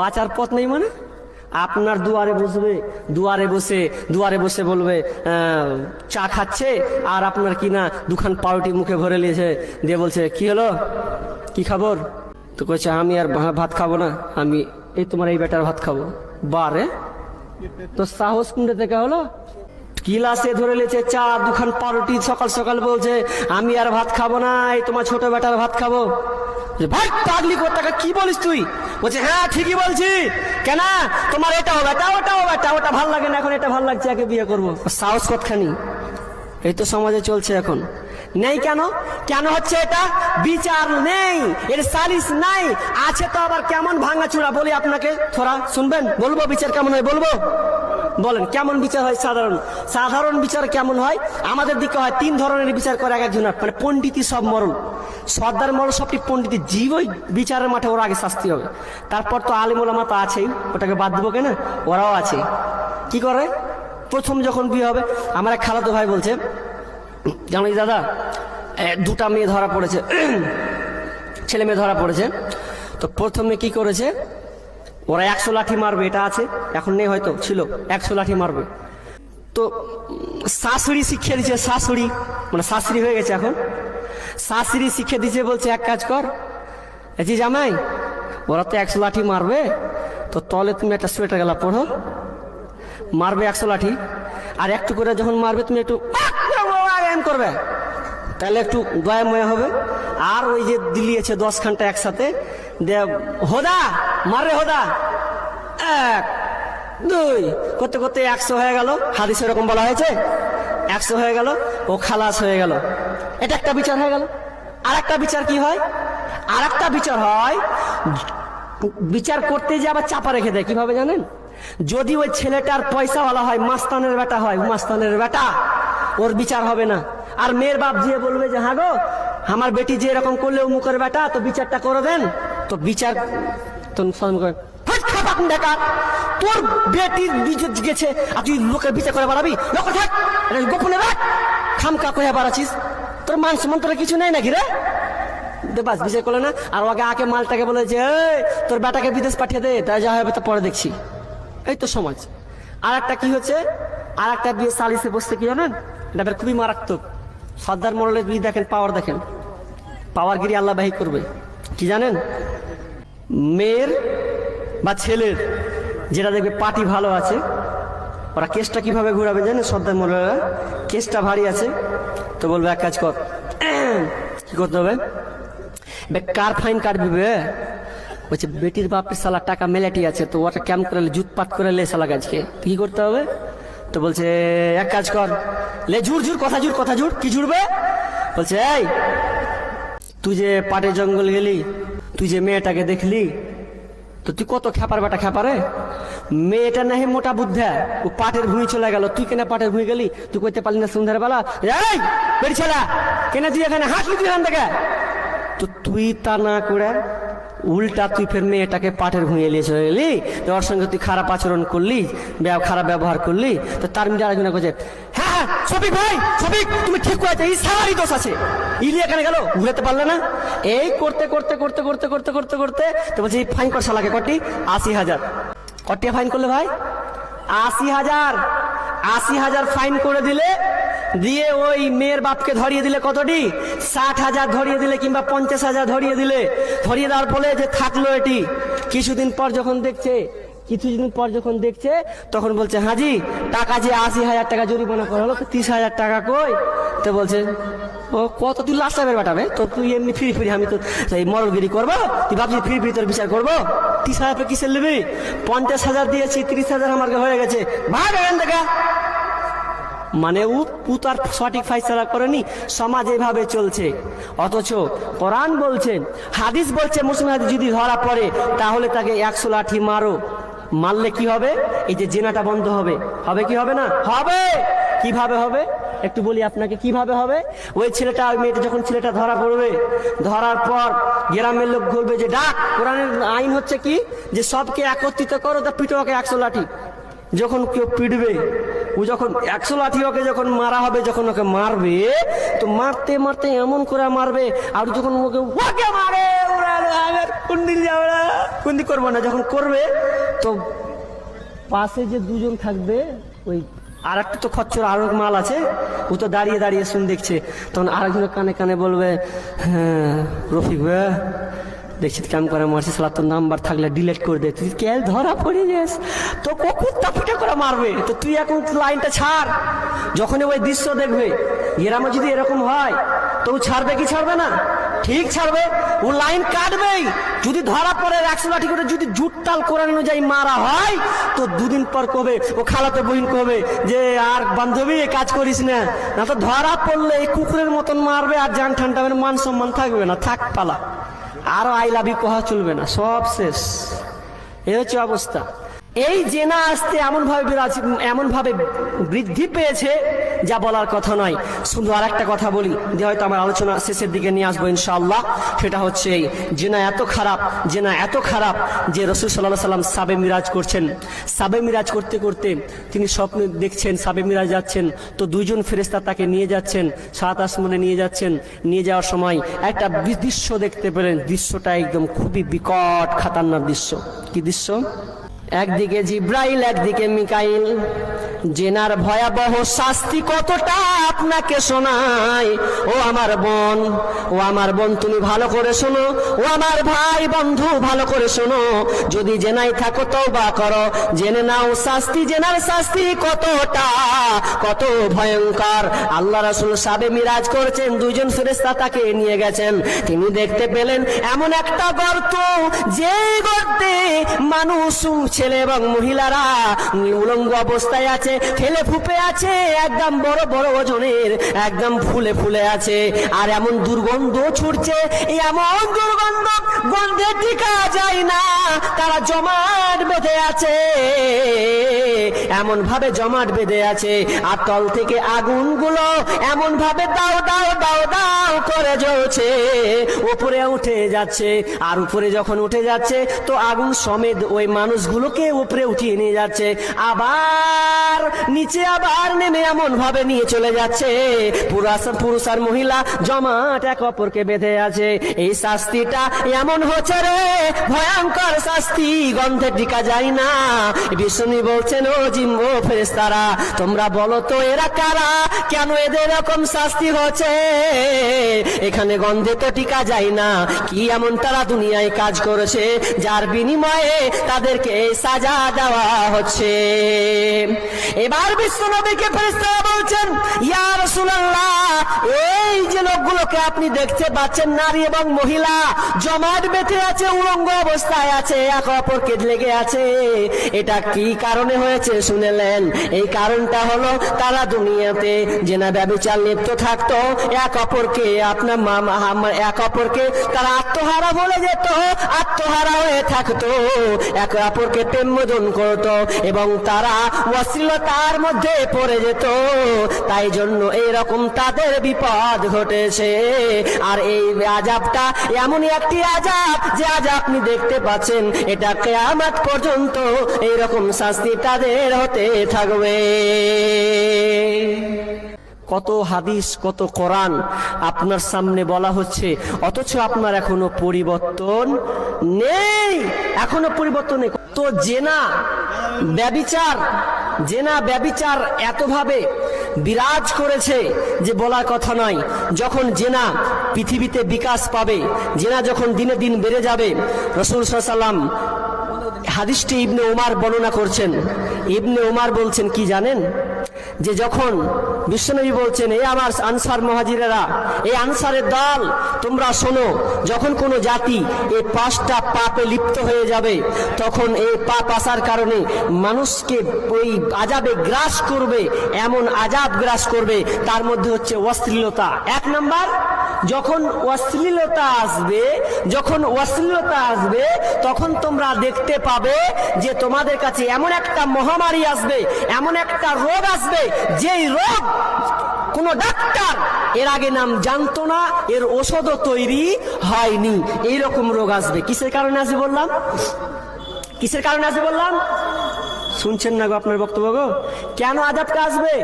বাঁচার পথ নেই মানে? আপনার দুয়ারে বসবে, দুয়ারে বসে দুয়ারে বসে বলবে চা খাচ্ছে আর আপনার কি না দুখান পাউরুটি মুখে ভরে নিয়েছে। দিয়ে বলছে, কি হলো? কি খবর? তো কইছে, আমি আর ভাত খাব না, আমি এই তোমার এই বেটার ভাত খাব। বারে তো সাহস কুন্ডে থেকে হলো? গিলাসে ধরে লেছে চা, দুখান পাউরুটি, সকাল সকাল বলছে, আমি আর ভাত খাব না, এই তোমার ছোট বেটার ভাত খাব। ভাই, পাগলি কোথাকা কি বলিস তুই? বলছে হ্যাঁ ঠিকই বলছি। কেন, তোমার এটা হবে এটাও বেটা ওটাও বেটা ওটা ভালো লাগে না, এখন এটা ভালো লাগছে, একে বিয়ে করব। সাহস কতখানি এই তো সমাজে চলছে এখন। নেই কেন? কেন হচ্ছে এটা? বিচার নেই, এর সালিস নাই। আছে তো আবার কেমন ভাঙাচুরা, বলি আপনাকে, থোড়া, শুনবেন? বলব বিচার কেমন হয়, বলব? বলেন, কেমন বিচার হয় সাধারণ? সাধারণ বিচার কেমন হয়? আমাদের দিকে হয় তিন ধরনের বিচার করে এক একজনের মানে পণ্ডিতি সব মরণ। সর্দার মরণ সবটি পণ্ডিত জীবই বিচারের মাঠে ওরা আগে শাস্তি হবে। তারপর তো আলিমুলামা তো আছেই, ওটাকে বাদ দেবো কেন? ওরাও আছে। কি করে? প্রথম যখন বিয়ে হবে, আমার এক খালাতো ভাই বলছে, জানো দাদা? দুটা মেয়ে ধরা পড়েছে, ছেলে মেয়ে ধরা পড়েছে। তো প্রথমে কি করেছে? ওরা একশো লাঠি মারবে এটা আছে এখন নেই হয়তো ছিল একশো লাঠি মারবে তো শাশুড়ি শিখিয়ে দিচ্ছে শাশুড়ি মানে শাশুড়ি হয়ে গেছে এখন শাশুড়ি শিখিয়ে দিচ্ছে বলছে এক কাজ কর জি জামাই ওরা তো একশো লাঠি মারবে তো তলে তুমি একটা সোয়েটার গেলা পড়ো মারবে একশো লাঠি আর একটু করে যখন মারবে তুমি একটু করবে তাহলে একটু দয়াময় হবে। আর ওই যে দিলিয়েছে দশ ঘণ্টা একসাথে হোদা, মারে হোদা। এক, দুই, করতে করতে একশো হয়ে গেল। হাদিস এরকম বলা হয়েছে, একশো হয়ে গেল, ও খালাস হয়ে গেল। এটা একটা বিচার হয়ে গেল। আর একটা বিচার কি হয়? আর একটা বিচার হয়, বিচার করতে যে আবার চাপা রেখে দেয়, কীভাবে জানেন? যদি ওই ছেলেটার পয়সাওয়ালা হয়, মাস্তানের বেটা হয় মাস্তানের বেটা, ওর বিচার হবে না। আর মেয়ের বাপ দিয়ে বলবে যে হ্যাঁ গো আমার বেটি যে এরকম করলে মুখের বেটা তো বিচারটা করে দেন। তো বিচার তো সালাম করে, "হাট খাপাক বেকার তোর বেটির বিজত গেছে আর তুই লোকের বিচার করে বাড়াবি? লোক থাক গোপনে রাখ খামকা কয়ে বাড়াছিস তোর মান সম্মান কিছু নেই নাকি রে? বাস বিচার করলে না? আর ওকে আকে মালটাকে বলে যে তোর বেটাকে বিদেশ পাঠিয়ে দে তাই যা হবে তা পরে দেখছি। এই তো সমাজ। আর একটা কি হচ্ছে? আর একটা বিয়ে সালিসে বসতে কি জানেন? এটা খুবই মারাত্মক। সর্দার মরলের বিয়ে দেখেন, পাওয়ার দেখেন। পাওয়ারগিরি আল্লাহ বাহি করবে। কি জানেন? মেয়ের বা ছেলের যেটা দেখবে পার্টি ভালো আছে, ওরা কেসটা কীভাবে ঘুরাবে জানেন সর্দার মরলেরা কেসটা ভারী আছে। তো বলবে, এক কাজ কর। কি করতে হবে? বে, কার ফাইন কাটবি বলছে, বেটির বাপের সালা টাকা মেলাটি আছে, তো ওটা ক্যাম্প করে জুতপাত করে লে সালা গাছকে। কি করতে হবে? তো বলছে, এক কাজ কর। লে ঝুর ঝুর কথা ঝুর কথা ঝুর কি ঝুরবে বলছে, এই, তুই যে পাটের জঙ্গল গেলি, তুই যে মেয়েটাকে দেখলি, তো তুই কত খেপার বেটা খেপারে মেয়েটা নাহি মোটা বুদ্ধা, ও পাটের ভুঁই চলে গেল, তুই কেন পাটের ভুঁই গেলি? তুই কইতে পারলি না সন্ধ্যার বেলা এই বেরি ছেলা কেন তুই এখানে হাসলি তুই এখান থেকে তো তুই তা না করে উল্টা তুই ফের মেয়েটাকে পাটের ভুঁয়ে নিয়ে চলে গেলি তো ওর সঙ্গে তুই খারাপ আচরণ করলি খারাপ ব্যবহার করলি, তো তার মিলে আরেকজনে করছে হ্যাঁ হ্যাঁ সফিক ভাই সফিক তুমি ঠিক করেছ, এই সারারই দোষ আছে। ইলি এখানে গেল? ঘুরাতে পারলে না। এই করতে করতে করতে করতে করতে করতে করতে, তো বলছি ফাইন কর শালাকে, কটি? আশি হাজার। কটি ফাইন করলে ভাই? আশি হাজার। আশি হাজার ফাইন করে দিলে দিয়ে ওই মেয়ের বাপকে ধরিয়ে দিলে কতটি? ষাট হাজার ধরিয়ে দিলে কিংবা পঞ্চাশ হাজার ধরিয়ে দিলে। ধরিয়ে দেওয়ার ফলে যে থাকল এটি। কিছুদিন পর যখন দেখছে, কিছুদিন পর যখন দেখছে, তখন বলছে, হাজি, টাকা যে আশি হাজার টাকা জরিমানা করা হলো তিরিশ হাজার টাকা কই? তো বলছে, ও, কত তুই লাস্ট টাইমের বাটাবে তো তুই এমনি ফিরি ফিরি আমি তো মরলগিরি করব, তুই ভাবছি ফিরি ফিরি তোর বিচার করব। তিরিশ হাজার কিসের নেবি পঞ্চাশ হাজার দিয়েছি, তিরিশ হাজার আমার হয়ে গেছে। ভাগ থেকে মানে ও ও তার সঠিক ফাইসলা করেনি, সমাজ এভাবে চলছে। অথচ কোরআন বলছেন হাদিস বলছে, মুসলিম হাদিস যদি ধরা পড়ে, তাহলে তাকে একশো লাঠি মারো। মারলে কি হবে? এই যে জেনাটা বন্ধ হবে। হবে কি হবে না? হবে! কীভাবে হবে? একটু বলি আপনাকে, কীভাবে হবে? ওই ছেলেটা, ওই মেয়েটা যখন ছেলেটা ধরা পড়বে, ধরার পর গ্রামের লোক বলবে যে, ডাক! কোরআনের আইন হচ্ছে কি? যে সবকে একত্রিত করো, তা পিটো ওকে একশো লাঠি। যখন কেউ পিটবে ও যখন একশো লাঠি ওকে যখন মারা হবে, যখন ওকে মারবে, তো মারতে মারতে এমন করে মারবে, আর যখন ওকে ওকে মারে কুন্দিল যাবে না করব না, যখন করবে, তো পাশে যে দুজন থাকবে, ওই আর একটা তো খচ্চর আরও মাল আছে, ও তো দাঁড়িয়ে দাঁড়িয়ে শুন দেখছে, তখন আরেকজনের কানে কানে বলবে হ্যাঁ রফিক ভাই দেখছি কেমন করে মারছিস সালা তোর নাম্বার থাকলে ডিলিট করে দে। তুই কে ধরা পড়ে যাস তো কুত্তা পিঠা করে মারবে? তো তুই এখন লাইনটা ছাড়। যখনই ওই দৃশ্য দেখবে, এরামে যদি এরকম হয়, তো ছাড়বে কি ছাড়বে না? ঠিক ছাড়বে। ও লাইন কাটবেই। যদি ধরা পড়ে একশো লাঠি করে যদি জুটতাল করে অনুযায়ী মারা হয়, তো দুদিন পর কবে? ও খালাতে বহিন কবে? যে আর বান্ধবী কাজ করিস না। না তো ধরা পড়লে এই কুকুরের মতন মারবে আর জান ঠান্ডা মান সম্মান থাকবে না। থাক পালা। আরও আই লাভ ইউ কহা চলবে না সব শেষ। এ হচ্ছে অবস্থা। এই জেনা আসতে এমন ভাবে বিরাজ এমন ভাবে বৃদ্ধি পেয়েছে যা বলার কথা নয়। শুধু আর একটা কথা বলি, যে হয়তো আমার আলোচনা শেষের দিকে নিয়ে আসব ইনশাআল্লাহ। সেটা হচ্ছে এই, জেনা এত খারাপ, জেনা এত খারাপ যে রসুল সাল্লাহ সাল্লাম সাবে মিরাজ করছেন। সাবে মিরাজ করতে করতে তিনি স্বপ্নে দেখছেন, সাবে মিরাজ যাচ্ছেন, তো দুইজন ফেরেস্তা তাকে নিয়ে যাচ্ছেন, সাত আসমানে নিয়ে যাচ্ছেন। নিয়ে যাওয়ার সময় একটা দৃশ্য দেখতে পেলেন। দৃশ্যটা একদম খুবই বিকট, খাতারনাক দৃশ্য। কি দৃশ্য? একদিকে জিব্রাইল একদিকে মিকাইল। জেনার ভয়াবহ শাস্তি কতটা আপনাকে শোনায় ও আমার বোন, ও আমার বোন, তুমি ভালো করে শোনো। ও আমার ভাই, বন্ধু, ভালো করে শোনো। যদি জেনাই থাকো তো বা করো। জেনে নাও শাস্তি, জেনার শাস্তি কতটা, কত ভয়ঙ্কর। আল্লাহ রাসূল সাবে মিরাজ করেছেন, দুইজন ফেরেশতা তাকে নিয়ে গেছেন। তিনি দেখতে পেলেন এমন একটা গর্ত, যে গর্তে মানুষ, ছেলে এবং মহিলারা উলঙ্গ অবস্থায় আছে। ফেলে ফুপে আছে, একদম বড় বড় ওজনের, একদম ফুলে ফুলে আছে। আর এমন দুর্গন্ধ ছুটছে এমন দুর্গন্ধ গন্ধে টিকা যায় না, তারা জমাট বেঁধে আছে। এমন ভাবে জমাট বেঁধে আছে। আর তল থেকে আগুনগুলো এমন ভাবে দাও দাও দাও দাও করে জ্বলছে। উপরে উঠে যাচ্ছে। আর উপরে যখন উঠে যাচ্ছে, তো আগুন সমেত ওই মানুষগুলোকে উপরে উঠিয়ে নিয়ে যাচ্ছে। আবার, নিচে আবার নেমে এমন ভাবে নিয়ে চলে যাচ্ছে। পুরুষ পুরুষ আর মহিলা জমাট এক অপরকে বেঁধে আছে। এই শাস্তিটা এমন হচ্ছে রে, ভয়ঙ্কর শাস্তি। গন্ধে টিকা যায় না। বিষ্ণু বলছেন, ও জিম্বো ফেরেস্তারা তোমরা বলো তো এরা কারা? কেন এদের এরকম শাস্তি হচ্ছে? এখানে গন্ধে তো টিকা যায় না। কি এমন তারা দুনিয়ায় কাজ করেছে, যার বিনিময়ে তাদেরকে সাজা দেওয়া হচ্ছে? এবার বিশ্বনবীকে ফেরেশতারা বলছেন, ইয়া রাসূলুল্লাহ, এই যে লোকগুলোকে আপনি দেখতে পাচ্ছেন, নারী এবং মহিলা জমাট বেঁধে আছে, উলঙ্গ অবস্থায় আছে, এক অপরকে লেগে আছে, এটা কি কারণে হয়েছে? শুনেলেন। এই কারণটা হলো, তারা দুনিয়াতে জেনা ব্যবচার লিপ্ত থাকতো। এক অপরকে আপনার মামা এক অপরকে তারা আত্মহারা বলে যেত, আত্মহারা হয়ে থাকতো। এক অপরকে প্রেমোদন করতো এবং তারা অশ্লীলতার মধ্যে পড়ে যেত। তাই জন্য এইরকম তাদের বিপদ ঘটেছে। আর এই আজাবটা এমনই একটি আজাব যে আজ আপনি দেখতে পাচ্ছেন, এটা কেয়ামত পর্যন্ত এইরকম শাস্তি তাদের হতে থাকবে। কত হাদিস, কত কোরআন আপনার সামনে বলা হচ্ছে, অথচ আপনার এখনও পরিবর্তন নেই। এখনও পরিবর্তন নেই। তো জেনা ব্যবিচার জেনা ব্যবিচার এতভাবে বিরাজ করেছে যে বলার কথা নয়। যখন জেনা পৃথিবীতে বিকাশ পাবে, জেনা যখন দিনে দিন বেড়ে যাবে, রসুল সাল্লাম হাদিসটি ইবনে ওমার বর্ণনা করছেন। ইবনে ওমার বলছেন কি জানেন? যে যখন বিশ্বনবী বলছেন এই আমার আনসার মহাজিরেরা এই আনসারের দল, তোমরা শোনো, যখন কোনো জাতি এই পাঁচটা পাপে লিপ্ত হয়ে যাবে, তখন এই পাপ আসার কারণে মানুষকে ওই আজাবে গ্রাস করবে, এমন আজাব গ্রাস করবে, তার মধ্যে হচ্ছে অশ্লীলতা। এক নাম্বার, যখন অশ্লীলতা আসবে, যখন অশ্লীলতা আসবে, তখন তোমরা দেখতে পাবে যে তোমাদের কাছে এমন একটা মহামারী আসবে, এমন একটা রোগ আসবে যেই রোগ কোন ডাক্তার এর আগে নাম জানতো না, এর ওষুধও তৈরি হয়নি। এইরকম রোগ আসবে। কিসের কারণে আসবে বললাম? কিসের কারণে আসবে বললাম? শুনছেন না গো আপনার বক্তব্য গো? কেন আজাবটা আসবে?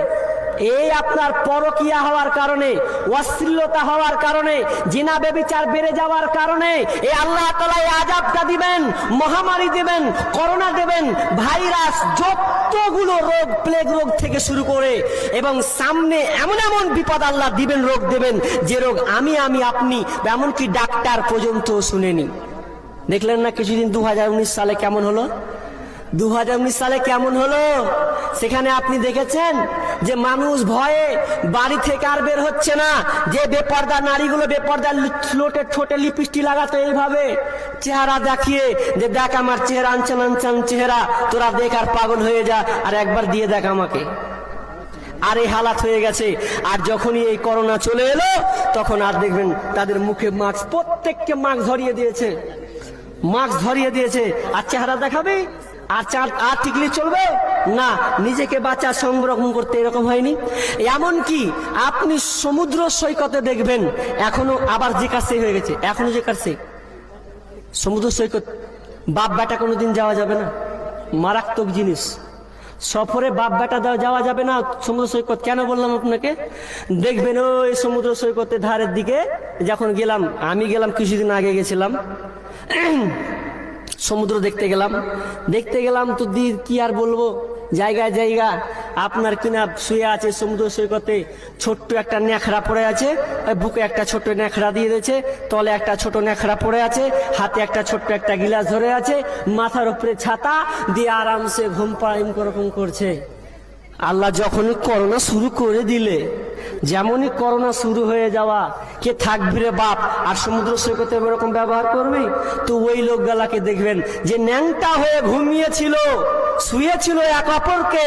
এই আপনার পরকিয়া হওয়ার কারণে, অশ্লীলতা হওয়ার কারণে, জিনা বেবিচার বেড়ে যাওয়ার কারণে এই আল্লাহ তালা আজাবটা দিবেন, মহামারী দেবেন, করোনা দেবেন, ভাইরাস যতগুলো রোগ, প্লেগ রোগ থেকে শুরু করে এবং সামনে এমন এমন বিপদ আল্লাহ দিবেন, রোগ দেবেন, যে রোগ আমি আমি, আপনি, এমনকি ডাক্তার পর্যন্ত শুনেনি। দেখলেন না কিছুদিন দু হাজার উনিশ সালে কেমন হলো? দু হাজার উনিশ সালে কেমন হলো? সেখানে আপনি দেখেছেন যে মানুষ ভয়ে বাড়ি থেকে আর বের হচ্ছে না। যে বেপর্দা নারীগুলো বেপর্দা লোটে ঠোঁটে লিপস্টিক লাগাতো এইভাবে চেহারা দেখিয়ে যে দেখ আমার চেহারা, আনচান আনচান চেহারা, তোরা দেখ আর পাগল হয়ে যা, আর একবার দিয়ে দেখ আমাকে। আর এই হালাত হয়ে গেছে। আর যখনই এই করোনা চলে এলো, তখন আর দেখবেন তাদের মুখে মাস্ক, প্রত্যেককে মাস্ক ধরিয়ে দিয়েছে। মাস্ক ধরিয়ে দিয়েছে। আর চেহারা দেখাবে? আর চার আর টিকলি চলবে? না, নিজেকে বাঁচা সংরক্ষণ করতে এরকম হয়নি। এমন কি আপনি সমুদ্র সৈকতে দেখবেন, এখনও আবার যে কাছে হয়ে গেছে, এখনও যে কাছে সমুদ্র সৈকত বাপ বেটা কোনোদিন যাওয়া যাবে না। মারাত্মক জিনিস। সফরে বাপ বেটা যাওয়া যাবে না, সমুদ্র সৈকত, কেন বললাম আপনাকে? দেখবেন ওই সমুদ্র সৈকতের ধারের দিকে যখন গেলাম, আমি গেলাম কিছুদিন আগে গেছিলাম। সমুদ্র দেখতে গেলাম। দেখতে গেলাম তো দি কি আর বলব? জায়গা জায়গা। আপনার কিনা শুয়ে আছে সমুদ্র সৈকতে, ছোট্ট একটা ন্যাখড়া পড়ে আছে বুকে একটা ছোট ন্যাখড়া দিয়ে দিয়েছে, তলে একটা ছোট ন্যাখড়া পড়ে আছে, হাতে একটা ছোট্ট একটা গিলাস ধরে আছে, মাথার উপরে ছাতা, দিয়ে আরামসে ঘুম পাড়া করছে। আল্লাহ যখনই করোনা শুরু করে দিলে, যেমনই করোনা শুরু হয়ে যাওয়া, কে থাকবি রে বাপ? আর সমুদ্র সৈকতে এরকম ব্যবহার করবি? তো ওই লোকগুলাকে দেখবেন যে ন্যাংটা হয়ে ঘুমিয়েছিল, শুয়েছিল এক অপরকে।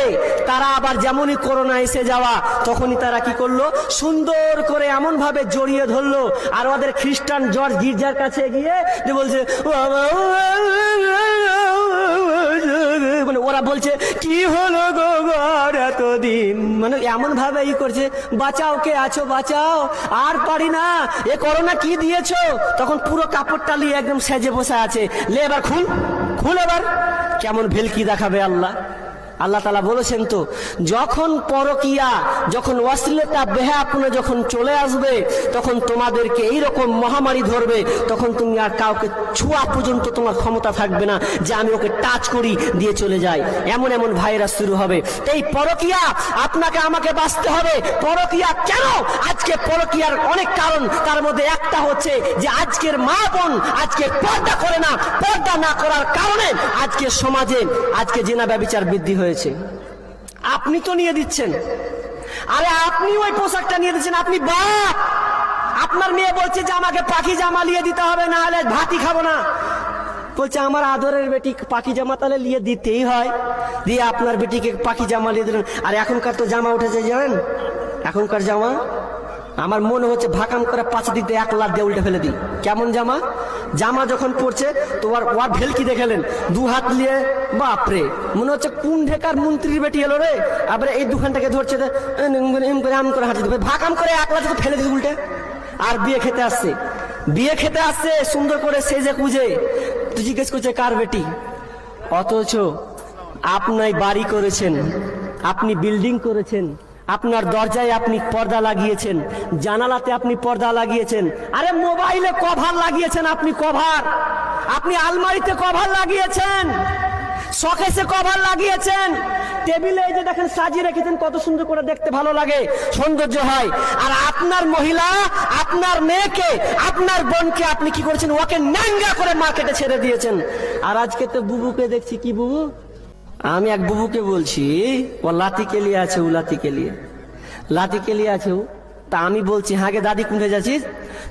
তারা আবার যেমনই করোনা এসে যাওয়া, তখনই তারা কি করল? সুন্দর করে এমন ভাবে জড়িয়ে ধরলো। আর ওদের খ্রিস্টান জর্জ গির্জার কাছে গিয়ে যে বলছে ওরা বলছে, কি হলো গো এতদিন? মানে এমন ভাবে ই করছে, বাঁচাও, কে আছো? বাঁচাও, আর পারি না। এ করোনা কি দিয়েছ? তখন পুরো কাপড়টা নিয়ে একদম সেজে বসে আছে। লে এবার খুল খুল এবার। কেমন ভেলকি দেখাবে আল্লাহ। আল্লাহ তালা বলেছেন তো, যখন পরকিয়া, যখন অশ্লীলতা বেহাপনে যখন চলে আসবে, তখন তোমাদেরকে এইরকম মহামারী ধরবে, তখন তুমি আর কাউকে ছোঁয়া পর্যন্ত তোমার ক্ষমতা থাকবে না যে আমি ওকে টাচ করি, দিয়ে চলে যাই। এমন এমন ভাইরাস শুরু হবে। এই পরকিয়া আপনাকে আমাকে বাঁচতে হবে। পরকিয়া কেন? আজকে পরকিয়ার অনেক কারণ, তার মধ্যে একটা হচ্ছে যে আজকের মা বোন আজকে পর্দা করে না। পর্দা না করার কারণে আজকে সমাজে আজকে জেনা ব্যবচার বৃদ্ধি হয়েছে আপনি তো নিয়ে দিচ্ছেন। আরে আপনি ওই পোশাকটা নিয়ে দিচ্ছেন, আপনি বাপ! আপনার মেয়ে বলছে যে আমাকে পাখি জামা নিয়ে দিতে হবে, না হলে ভাতি খাব না। বলছে, আমার আদরের বেটি পাখি জামা তাহলে নিয়ে দিতেই হয়। দিয়ে আপনার বেটিকে পাখি জামা নিয়ে দিলেন। আর এখনকার তো জামা উঠেছে, জানেন? এখনকার জামা আমার মনে হচ্ছে ভাকাম করে পাঁচ দিতে এক লাখ দিয়ে উল্টে ফেলে দিই কেমন জামা? জামা যখন পড়ছে তো আর ওয়ার ভেলকি দেখালেন। দু হাত নিয়ে, বাপরে, মনে হচ্ছে কোন ঢেকার মন্ত্রীর বেটি এলো রে? আবার এই দুখানটাকে ধরছে এম করে আম করে হাঁটি দেবে। ভাকাম করে এক লাখ ফেলে দিতে উল্টে। আর বিয়ে খেতে আসছে। বিয়ে খেতে আসছে, সুন্দর করে সেজে কুজে তুই জিজ্ঞেস করছে, কার বেটি? অথচ আপনাই বাড়ি করেছেন, আপনি বিল্ডিং করেছেন আপনার দরজায় আপনি পর্দা লাগিয়েছেন, জানালাতে আপনি পর্দা লাগিয়েছেন। আরে মোবাইলে কভার লাগিয়েছেন আপনি, কভার। আপনি আলমারিতে কভার লাগিয়েছেন শখেসে কভার লাগিয়েছেন। টেবিলে এই যে দেখেন সাজিয়ে রেখেছেন, কত সুন্দর করে দেখতে ভালো লাগে, সৌন্দর্য হয়। আর আপনার মহিলা, আপনার মেয়েকে, আপনার বোনকে আপনি কি করেছেন? ওকে ন্যাঙ্গা করে মার্কেটে ছেড়ে দিয়েছেন। আর আজকে তো বুবুকে দেখছি, কি বুবু? আমি এক বুবুকে বলছি, ও লাতি কে লিয়ে আছে ও, লাতি কে লিয়ে। লাতি কে লিয়ে আছে ও? তা আমি বলছি গে দাদি কোথায় যাচ্ছিস?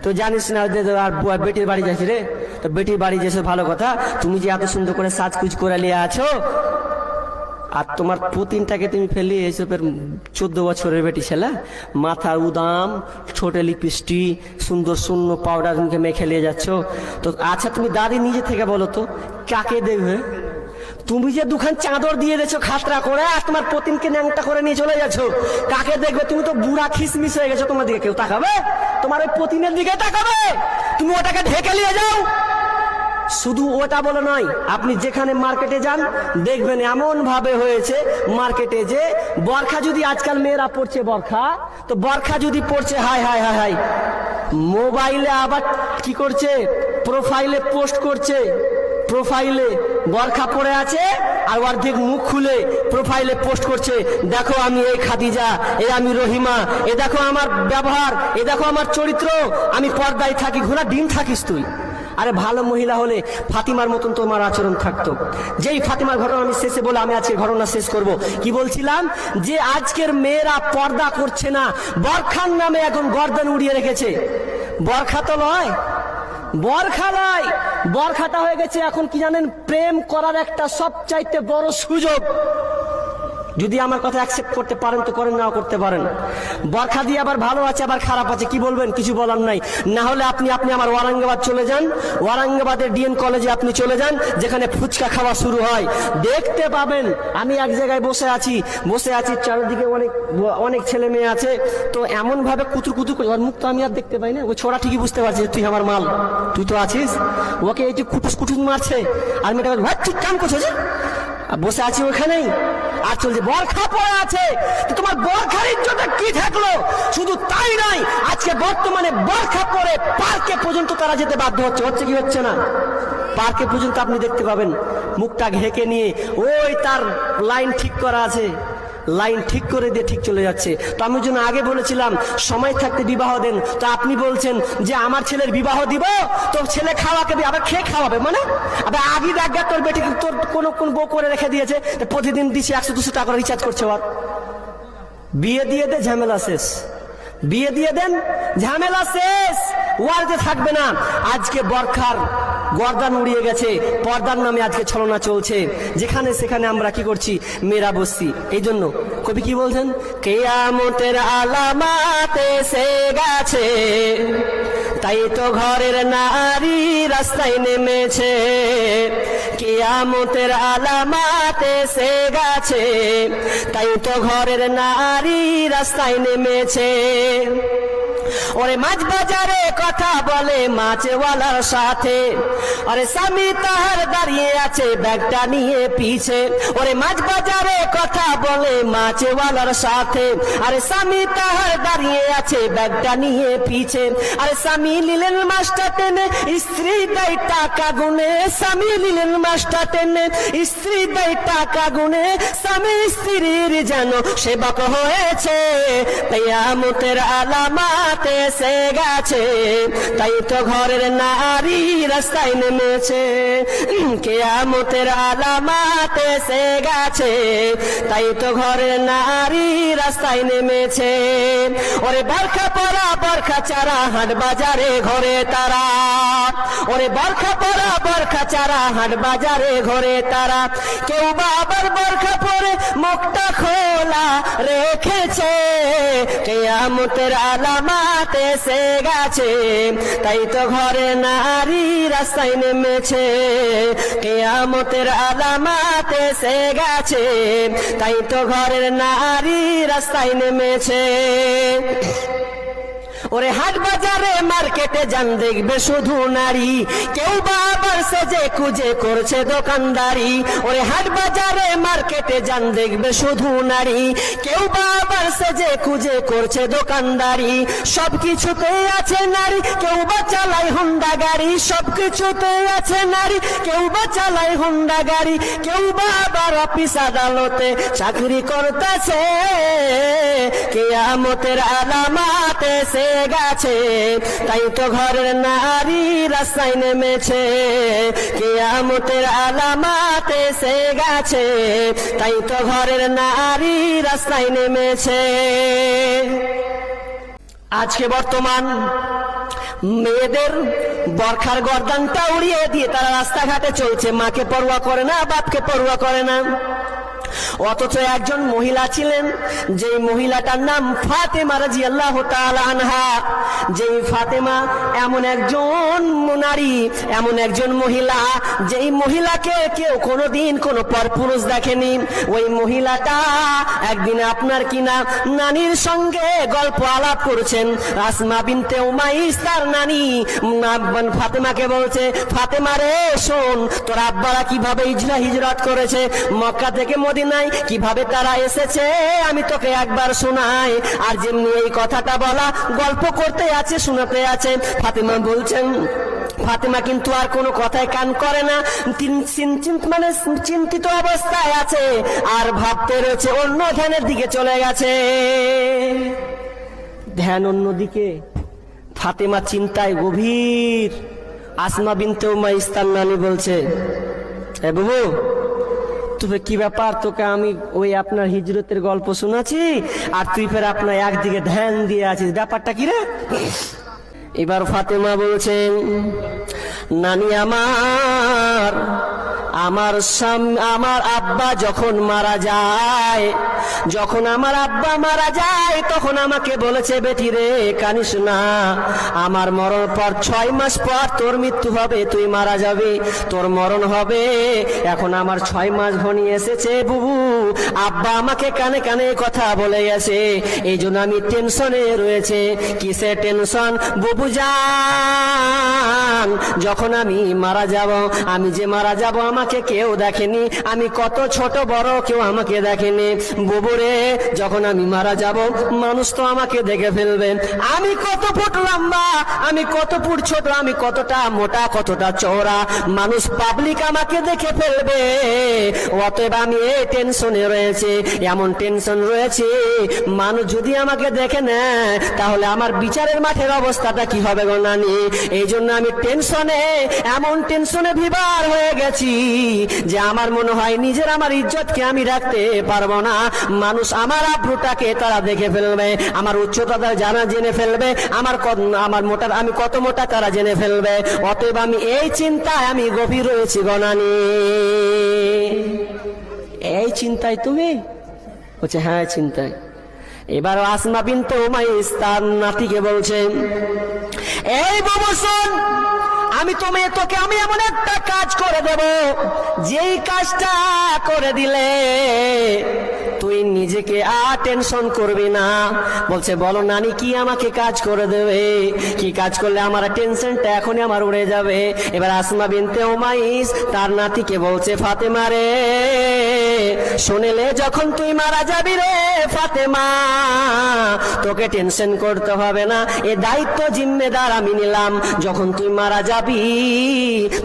তো জানিস না আর বেটির বাড়ি যাচ্ছি রে। তো বেটির বাড়ি যেসব ভালো কথা, তুমি যে এত সুন্দর করে সাজকুজ করে নিয়ে আছো, আর তোমার পুতিনটাকে তুমি ফেলি এইসবের চোদ্দ বছরের বেটি ছেলে, মাথার উদাম, ছোটে লিপস্টিক সুন্দর শূন্য পাউডার মুখে মেখে নিয়ে যাচ্ছ। তো আচ্ছা তুমি দাদি নিজে থেকে বলো তো, কাকে দেবে? তুমি যে দুখান চাদর দিয়ে দিয়েছ খাতরা করে, আর তোমার পতিনকে ন্যাংটা করে নিয়ে চলে যাচ্ছ। কাকে দেখবে? তুমি তো বুড়া খিসমিস হয়ে গেছো তোমার দিকে। কেউ তাকাবে? তোমার ওই পতিনের দিকে তাকাবে? তুমি ওটাকে ঢেকে নিয়ে যাও। শুধু ওটা বলে নয়, আপনি যেখানে মার্কেটে যান, দেখবেন এমন ভাবে হয়েছে মার্কেটে যে, বরখা যদি আজকাল মেয়েরা পড়ছে বরখা, তো বরখা যদি পড়ছে হাই হাই হাই হাই মোবাইলে আবার কি করছে? প্রোফাইলে পোস্ট করছে। প্রোফাইলে বরখা পড়ে আছে, আর অর্ধেক মুখ খুলে প্রোফাইলে পোস্ট করছে, দেখো আমি এই খাদিজা, এ আমি রহিমা, এ দেখো আমার ব্যবহার, এ দেখো আমার চরিত্র, আমি পর্দায় থাকি, ঘোড়া ডিম থাকিস তুই। আরে ভালো মহিলা হলে ফাতিমার মতন তোমার আচরণ থাকতো। যেই ফাতিমার ঘটনা আমি শেষে বলে আমি আজকে ঘটনা শেষ করব। কি বলছিলাম? যে আজকের মেয়েরা পর্দা করছে না বরখার নামে এখন গর্দন উড়িয়ে রেখেছে। বরখা তো নয়, বরখা নয় বরখাটা হয়ে গেছে। এখন কি জানেন প্রেম করার একটা সবচাইতে বড় সুযোগ। যদি আমার কথা অ্যাকসেপ্ট করতে পারেন তো করেন, নাও করতে পারেন। বরখা দিয়ে আবার ভালো আছে, আবার খারাপ আছে, কি বলবেন? কিছু বলার নাই। না হলে আপনি আপনি আমার ওয়ারাঙ্গাবাদ চলে যান। ওয়ারাঙ্গাবাদের ডিএন কলেজে আপনি চলে যান, যেখানে ফুচকা খাওয়া শুরু হয়। দেখতে পাবেন, আমি এক জায়গায় বসে আছি। বসে আছি, চারিদিকে অনেক অনেক ছেলে মেয়ে আছে। তো এমন ভাবে কুতুর কুতুর করে, ওর মুখ তো আমি আর দেখতে পাই না। ও ছোড়া ঠিকই বুঝতে পারছি তুই আমার মাল। তুই তো আছিস? ওকে এই যে কুটুস কুটুস মারছে। আর মেয়েটা ভাই, তুই কাম করছিস? যে?" আর বসে আছি ওখানেই। আর চলছে, বরখা পড়ে আছে। তোমার বরখার ইজ্জতে কি থাকল? শুধু তাই নয়, আজকে বর্তমানে বরখা পরে পার্কে পর্যন্ত তারা যেতে বাধ্য হচ্ছে। হচ্ছে কি হচ্ছে না? পার্কে পর্যন্ত আপনি দেখতে পাবেন। মুখটা ঘেকে নিয়ে ওই তার লাইন ঠিক করা আছে। লাইন ঠিক করে দিয়ে ঠিক চলে যাচ্ছে। তো আমি জন্য আগে বলেছিলাম, সময় থাকতে বিবাহ দেন। তো আপনি বলছেন যে, আমার ছেলের বিবাহ দিব? তো ছেলে খাওয়াকে আবার খেয়ে খাওয়াবে মানে? আবার আগে দেখ তোর বেটি তোর কোনো, কোন বউ করে রেখে দিয়েছে প্রতিদিন দিচ্ছে একশো দুশো টাকা রিচার্জ করছে ওর। বিয়ে দিয়ে দে, ঝামেলা শেষ। বিয়ে দিয়ে দেন, ঝামেলা শেষ। ওয়ার্ডে থাকবে না। আজকে বরখার। গর্দান উড়িয়ে গেছে। পর্দার নামে আজকে ছলনা চলছে। যেখানে সেখানে আমরা কি করছি? মেয়েরা বসছি এই জন্য কবি কি বলছেন? কেয়ামতের আলামাতে সে গেছে। তাই তো ঘরের নারী রাস্তায় নেমেছে। কেয়ামতের আলামাতে সে গেছে। তাই তো ঘরের নারী রাস্তায় নেমেছে। ওরে মাছ বাজারে কথা বলে মাছওয়ালার সাথে। আরে স্বামী তাহার দাঁড়িয়ে আছে, ব্যাগটা নিয়ে পিছে। ওরে মাছ বাজারে কথা বলে মাছওয়ালার সাথে। আরে স্বামী তাহার দাঁড়িয়ে আছে, ব্যাগটা নিয়ে পিছে। আরে স্বামী নিলেন মাছটা টেনে, স্ত্রী দেয় টাকা গুনে। স্বামী নিলেন মাছটা টেনে, স্ত্রী দেয় টাকা গুনে। স্বামী স্ত্রীর যেন সেবক হয়েছে, পেয়ামতের আলামাতে এসে গেছে, তাই তো ঘরের নারী রাস্তায় নেমেছে। কেয়ামতের আলামাতে এসে গেছে, তাই তো ঘরের নারী রাস্তায় নেমেছে। ওরে বরখা পরা, বরখা চারা, হাট বাজারে ঘরে তারা। ওরে বরখা পরা, বরখা চারা, হাট বাজারে ঘরে তারা। কেউ বা আবার বরখা পরে মুখটা খোলা রেখেছে, কেয়ামতের আলামাতে এসে গেছে। তাই তো ঘরে নারী রাস্তায় নেমেছে। কেয়ামতের আলামাত এসে গেছে। তাই তো ঘরের নারী রাস্তায় নেমেছে। ওরে হাট বাজারে মার্কেটে যান, দেখবে শুধু নারী। কেউ বা আবার সেজে কুজে করছে দোকানদারি। ওরে হাট বাজারে মার্কেটে যান, দেখবে শুধু নারী। কেউ বা আবার সেজে কুজে করছে দোকানদারি। সব কিছুতে আছে নারী, কেউ বা চালায় হুন্ডা গাড়ি। সব কিছুতে আছে নারী, কেউ বা চালায় হুন্ডা গাড়ি। কেউ বা আবার অফিস আদালতে চাকরি করতেছে। কেয়ামতের আলামাতে সে গেছে। তাই তো ঘরের নারী রাস্তায় নেমেছে। কেয়ামতের আলামাতে সে গেছে। তাই তো ঘরের নারী রাস্তায় নেমেছে। আজকে বর্তমান মেয়েদের বরখার গর্দানটা উড়িয়ে দিয়ে তারা রাস্তাঘাটে চলছে। মাকে পড়ুয়া করে না, বাপকে পড়ুয়া করে না। অথচ একজন মহিলা ছিলেন যে মহিলাটার নাম ফাতেমা রাজি আল্লাহ আনহা। যেই ফাতেমা এমন একজন নারী এমন একজন মহিলা, যেই মহিলাকে কেউ কোনোদিন কোনো পরপুরুষ দেখেনি। ওই মহিলাটা একদিন আপনার কিনা নানির সঙ্গে গল্প আলাপ করছেন। আসমা বিনতে উমাইস তার নানি ফাতেমাকে বলছে, ফাতেমা রে, শোন, তোর আব্বারা কীভাবে ইজরা হিজরত করেছে? মক্কা থেকে মদিনায় কীভাবে তারা এসেছে, আমি তোকে একবার শোনাই। আর যেমনি এই কথাটা বলা, গল্প করতে আছে, শোনাতে আছে। ফাতেমা বলছেন, ফাতেমা কিন্তু আর কোনো কথায় কান করে না। মানে চিন্তিত অবস্থায় আছে, আর ভাবতে রয়েছে, অন্য ধ্যানের দিকে চলে গেছে। ধ্যান অন্যদিকে। ফাতেমা চিন্তায় গভীর। আসমা বিনতে উমা ইস্তান নানি বলছে, এ বাবু তবে কি ব্যাপার? তোকে আমি ওই আপনার হিজরতের গল্প শোনাচ্ছি, আর তুই ফের আপনার একদিকে ধ্যান দিয়ে আছিস। ব্যাপারটা কি রে? এবার ফাতেমা বলছেন, নানি আমার আমার আমার আব্বা যখন মারা যায়, যখন আমার আব্বা মারা যায়, তখন আমাকে বলেছে, বেটি রে, কানিস না। আমার মরণ পর ছয় মাস পর তোর মৃত্যু হবে, তুই মারা যাবি। তোর মরণ হবে, এখন আমার ছয় মাস ঘনিয়ে এসেছে, বুবু। আব্বা আমাকে কানে কানে কথা বলে গেছে এই জন্য আমি টেনশনে রয়েছে। কিসের টেনশন বুবু যান যখন আমি মারা যাব, আমি যে মারা যাব আমাকে কেউ দেখেনি। আমি কত ছোট, বড় কেউ আমাকে দেখেনি। বুবুরে যখন আমি মারা যাব, মানুষ তো আমাকে দেখে ফেলবেন আমি কত ফুট লম্বা, আমি কত ফুট ছোট, আমি কতটা মোটা, কতটা চওড়া। মানুষ পাবলিক আমাকে দেখে ফেলবে। অতএব আমি এই টেনশনে রয়েছে, এমন টেনশন রয়েছে। মানুষ যদি আমাকে দেখে নেয়, তাহলে আমার বিচারের মাঠের অবস্থাটা কি হবে গো নানি? এই জন্য আমি টেনশনে এমন টেনশনে বিবার হয়ে গেছি যে আমার মনে হয় নিজের আমার ইজ্জতকে আমি রাখতে পারব না। মানুষ আমার আব্রুটাকে তারা দেখে ফেলবে, আমার উচ্চতা তারা জানা জেনে ফেলবে, আমার আমার মোটা আমি কত মোটা তারা জেনে ফেলবে। অতএব আমি এই চিন্তায় আমি গভীর রয়েছি গনানি এই চিন্তায় তুমি? বলছে হ্যাঁ চিন্তায়। এবার আসমা বিনতে উমাইস তার নাতিকে বলছে, এই বাবু শোন, আমি তুমি, তোকে আমি এমন একটা কাজ করে দেব, যেই কাজটা করে দিলে তুই নিজেকে আর টেনশন করবি না। বলছে, বলো, নানি, কি আমাকে কাজ করে দেবে? কি কাজ করলে আমার টেনশনটা এখনই আমার উড়ে যাবে? এবার আসমা বিনতে ওমাইস তার নাতিকে বলছে, ফাতেমা রে শুনেলে যখন তুই মারা যাবি রে ফাতেমা, তোকে টেনশন করতে হবে না। এ দায়িত্ব জিম্মেদার আমি নিলাম। যখন তুই মারা যাবি,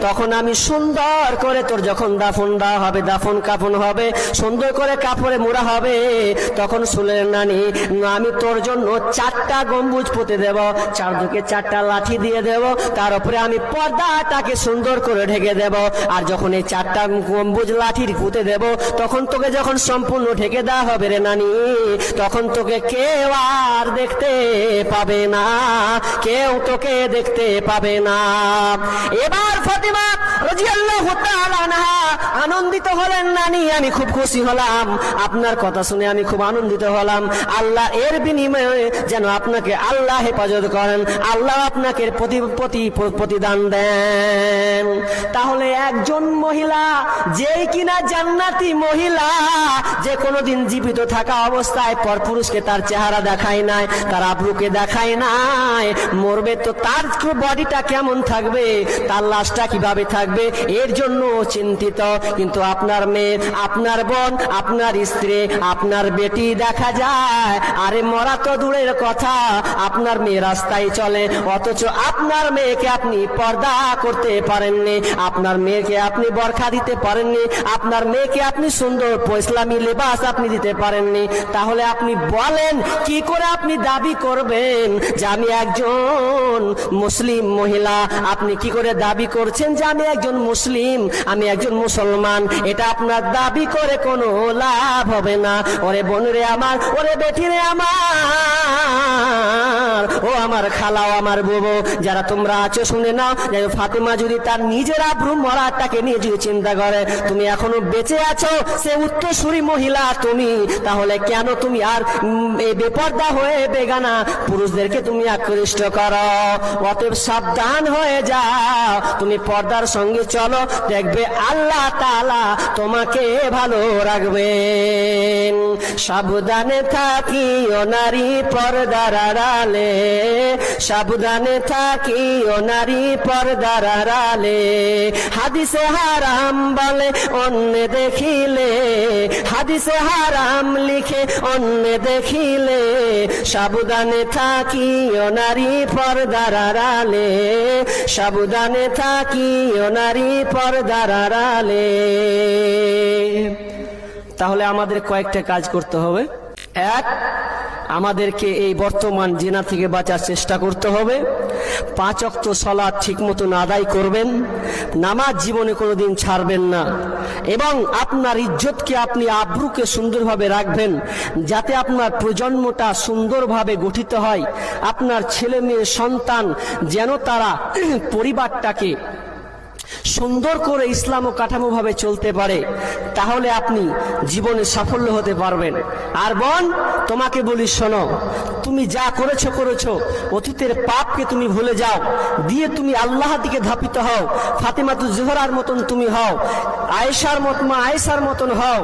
তখন আমি সুন্দর করে তোর যখন দাফন দেওয়া হবে, দাফন কাফন হবে, সুন্দর করে কাপড়ে মোড়া হবে, তখন শুনলেন নানি আমি তোর জন্য চারটা গম্বুজ পুঁতে দেব, চারদিকে চারটা লাঠি দিয়ে দেব, তার উপরে আমি পর্দাটাকে সুন্দর করে ঢেকে দেব, আর যখন এই চারটা গম্বুজ লাঠির পুঁতে দেব, তখন তোকে যখন সম্পূর্ণ ঢেকে দেওয়া হবে রে নানি, তখন তোকে কেউ আর দেখতে পাবে না, কেউ তোকে দেখতে পাবে না। এবার ফাতিমা আনন্দিত হলেন, নানি, আমি খুব খুশি হলাম। আপনার কথা শুনে আমি খুব আনন্দিত হলাম। আল্লাহ এর বিনিময়ে যেন আপনাকে আল্লাহ হেফাজত করেন। আল্লাহ আপনাকে প্রতি প্রতি, প্রতিদান দেন। তাহলে একজন মহিলা যেই কিনা জান্নাতি মহিলা যে কোনোদিন জীবিত থাকা অবস্থায় পরপুরুষকে তার চেহারা দেখায় নাই, তার আব্রুকে দেখায় নাই। মরবে তো তার বডিটা কেমন থাকবে, তার লাশটা কীভাবে থাকবে, এর জন্য চিন্তিত। কিন্তু আপনার মেয়ে, আপনার বোন, আপনার স্ত্রী, আপনার বেটি দেখা যায়। আরে মরা তো দূরের কথা, আপনার মেয়ে রাস্তায় চলে। অথচ আপনার মেয়েকে আপনি পর্দা করতে পারেননি, আপনার মেয়েকে আপনি বরখা দিতে পারেননি, আপনার মেয়েকে আপনি সুন্দর ইসলামী লেবাস আপনি দিতে পারেননি। তাহলে আপনি বলেন, কি করে আপনি দাবি করবেন? যে আমি একজন মুসলিম মহিলা, আপনি কি করে দাবি করছেন যে আমি একজন মুসলিম? আমি একজন মুসলমান, এটা আপনার দাবি করে কোনো লাভ হবে না। ওরে বোনরে আমার, ওরে বেটিরে আমার, ও আমার খালাও আমার বুবো, যারা তোমরা আছো, শুনে নাও। যে ফাতেমা যদি তার নিজের আব্রু মরাটাকে নিয়ে যদি চিন্তা করে, তুমি এখনও বেঁচে আছো সে উত্তরসূরি মহিলা তুমি, তাহলে কেন তুমি আর বেপর্দা হয়ে বেগানা? পুরুষদেরকে তুমি আকৃষ্ট করো, অতএব সাবধান হয়ে যাও। তুমি পর্দার সঙ্গে চলো, দেখবে আল্লাহ তাআলা তোমাকে ভালো সাবধানে থাকি ও নারী পর্দার আড়ালে, সাবধানে থাকি ও পর্দার আড়ালে। হাদিসে হারাম বলে, অন্য দেখিলে হাদিসে হারাম লিখে অন্য দেখিলে সাবুদানে থাকি ও নারী পর্দার আড়ালে, সাবধানে থাকি ও নারী পর্দার আড়ালে। তাহলে আমাদের কয়েকটা কাজ করতে হবে। এক, আমাদেরকে এই বর্তমান জেনা থেকে বাঁচার চেষ্টা করতে হবে। পাঁচ অক্ত সলা ঠিক মতন আদায় করবেন, নামাজ জীবনে কোনোদিন ছাড়বেন না। এবং আপনার ইজ্জতকে আপনি আব্রুকে সুন্দরভাবে রাখবেন, যাতে আপনার প্রজন্মটা সুন্দরভাবে গঠিত হয়। আপনার ছেলে মেয়ে সন্তান যেন তারা পরিবারটাকে সুন্দর করে ইসলাম ও কাঠামোভাবে চলতে পারে, তাহলে আপনি জীবনে সাফল্য হতে পারবেন। আর বোন, তোমাকে বলি, শোনো, তুমি যা করেছ করেছ, অতীতের পাপকে তুমি ভুলে যাও, দিয়ে তুমি আল্লাহ দিকে ধাপিত হও, ফাতেমাতু জোহরার মতন তুমি হও, আয়েশার মত, মা আয়েশার মতন হও,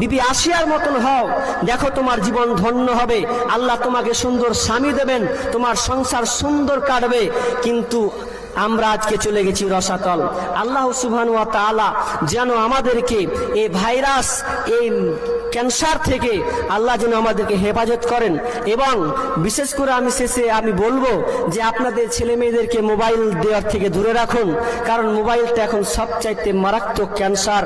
বিবি আসিয়ার মতন হও। দেখো, তোমার জীবন ধন্য হবে, আল্লাহ তোমাকে সুন্দর স্বামী দেবেন, তোমার সংসার সুন্দর কাটবে, কিন্তু আমরা আজকে চলে গেছি রসাতল। আল্লাহ সুবহান ওয়া তাআলা যেন আমাদেরকে এই ভাইরাস এই ক্যান্সার থেকে আল্লাহ যেন আমাদেরকে হেফাজত করেন এবং বিশেষ করে আমি শেষে আমি বলব যে আপনাদের ছেলে মেয়েদেরকে মোবাইল দেওয়ার থেকে দূরে রাখুন, কারণ মোবাইলটা এখন সবচাইতে মারাত্মক ক্যান্সার।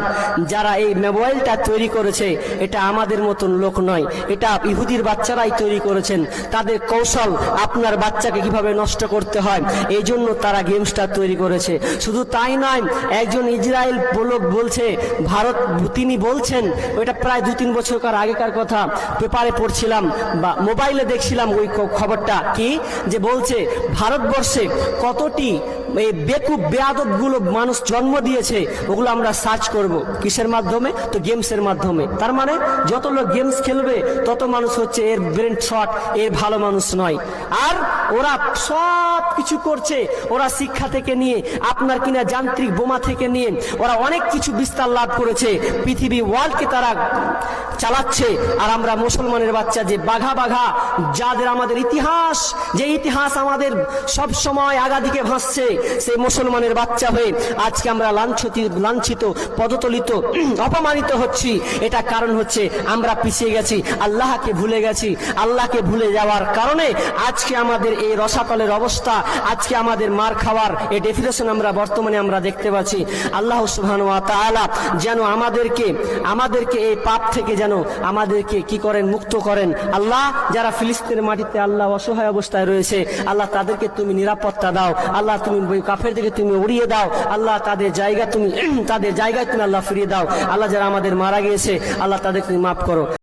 যারা এই মোবাইলটা তৈরি করেছে, এটা আমাদের মতন লোক নয়, এটা ইহুদির বাচ্চারাই তৈরি করেছেন। তাদের কৌশল আপনার বাচ্চাকে কীভাবে নষ্ট করতে হয় এই জন্য তারা গেমসটা তৈরি করেছে। শুধু তাই নয়, একজন ইসরায়েল লোক বলছে, ভারত, তিনি বলছেন ওইটা প্রায় দু তিন বছরকার আগেকার কথা পেপারে পড়ছিলাম বা মোবাইলে দেখছিলাম ওই খবরটা কি? যে বলছে, ভারতবর্ষে কতটি এই বেকুব বেয়াদবগুলো মানুষ জন্ম দিয়েছে, ওগুলো আমরা সার্চ করব। কিসের মাধ্যমে? তো গেমসের মাধ্যমে। তার মানে যত লোক গেমস খেলবে, তত মানুষ হচ্ছে এর ব্রেন শট এর ভালো মানুষ নয়। আর ওরা সব কিছু করছে, ওরা শিক্ষা থেকে নিয়ে, আপনার কিনা যান্ত্রিক বোমা থেকে নিয়ে, ওরা অনেক কিছু বিস্তার লাভ করেছে। পৃথিবী ওয়ার্ল্ডকে তারা চালাচ্ছে। আর আমরা মুসলমানের বাচ্চা যে বাঘা বাঘা, যাদের আমাদের ইতিহাস, যে ইতিহাস আমাদের সব সময় আগাদিকে ভাসছে সেই মুসলমানের বাচ্চা হয়ে আজকে আমরা লাঞ্ছিত লাঞ্ছিত, পদতলিত, অপমানিত হচ্ছি। এটা কারণ হচ্ছে আমরা পিছিয়ে গেছি, আল্লাহকে ভুলে গেছি, আল্লাহকে ভুলে যাওয়ার কারণে আজকে আমাদের এই রসাতলের অবস্থা, আজকে আমাদের মার খাওয়ার এই ডেফিনেশন আমরা বর্তমানে আমরা দেখতে পাচ্ছি। আল্লাহ সুবহান ওয়া তাআলা যেন আমাদেরকে আমাদেরকে এই পাপ থেকে যেন আমাদেরকে কি করেন? মুক্ত করেন। আল্লাহ, যারা ফিলিস্তিনের মাটিতে আল্লাহ অসহায় অবস্থায় রয়েছে, আল্লাহ তাদেরকে তুমি নিরাপত্তা দাও। আল্লাহ তুমি ওই কাফের দিকে তুমি উড়িয়ে দাও। আল্লাহ তাদের জায়গা তুমি তাদের জায়গায় তুমি আল্লাহ ফিরিয়ে দাও। আল্লাহ যারা আমাদের মারা গিয়েছে, আল্লাহ তাদের তুমি মাফ করো।